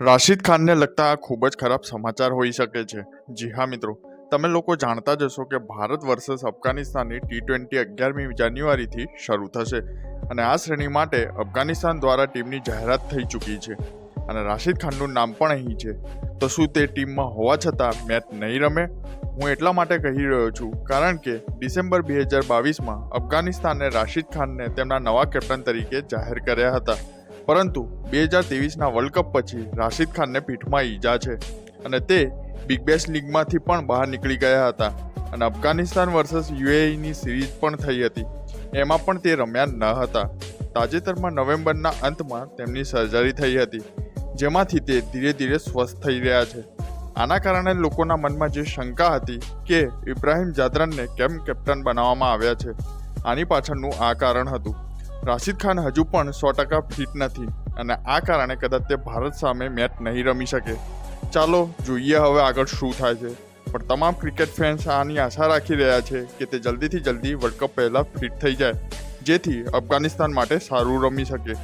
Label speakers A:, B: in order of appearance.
A: રાશિદ ખાનને લગતા આ ખૂબ જ ખરાબ સમાચાર હોઈ શકે છે. જી હા મિત્રો, તમે લોકો જાણતા જ હશો કે ભારત વર્સેસ અફઘાનિસ્તાનની ટી ટ્વેન્ટી અગિયારમી જાન્યુઆરીથી શરૂ થશે અને આ શ્રેણી માટે અફઘાનિસ્તાન દ્વારા ટીમની જાહેરાત થઈ ચૂકી છે અને રાશિદ ખાનનું નામ પણ અહીં છે. તો શું તે ટીમમાં હોવા છતાં મેચ નહીં રમે? હું એટલા માટે કહી રહ્યો છું કારણ કે ડિસેમ્બર બે હજાર બાવીસમાં અફઘાનિસ્તાને રાશિદ ખાનને તેમના નવા કેપ્ટન તરીકે જાહેર કર્યા હતા. પરંતુ બે હજાર ત્રેવીસના વર્લ્ડ કપ પછી રાશિદ ખાનને પીઠમાં ઈજા છે અને તે બિગ બેશ લીગમાંથી પણ બહાર નીકળી ગયા હતા અને અફઘાનિસ્તાન વર્સસ યુએઈની સિરીઝ પણ થઈ હતી. એમાં પણ તે રમ્યા ન હતા. તાજેતરમાં નવેમ્બરના અંતમાં તેમની સર્જરી થઈ હતી, જેમાંથી તે ધીરે ધીરે સ્વસ્થ થઈ રહ્યા છે. આના કારણે લોકોના મનમાં જે શંકા હતી કે ઇબ્રાહિમ જાદરાનને કેમ કેપ્ટન બનાવવામાં આવ્યા છે, આની પાછળનું આ કારણ હતું. રાશિદ ખાન હજુ પણ સો ટકા ફિટ નથી અને આ કારણે કદાચ તે ભારત સામે મેચ નહીં રમી શકે. ચાલો જોઈએ હવે આગળ શું થાય છે. પણ તમામ ક્રિકેટ ફેન્સ આની આશા રાખી રહ્યા છે કે તે જલ્દીથી જલ્દી વર્લ્ડ કપ પહેલાં ફિટ થઈ જાય, જેથી અફઘાનિસ્તાન માટે સારું રમી શકે.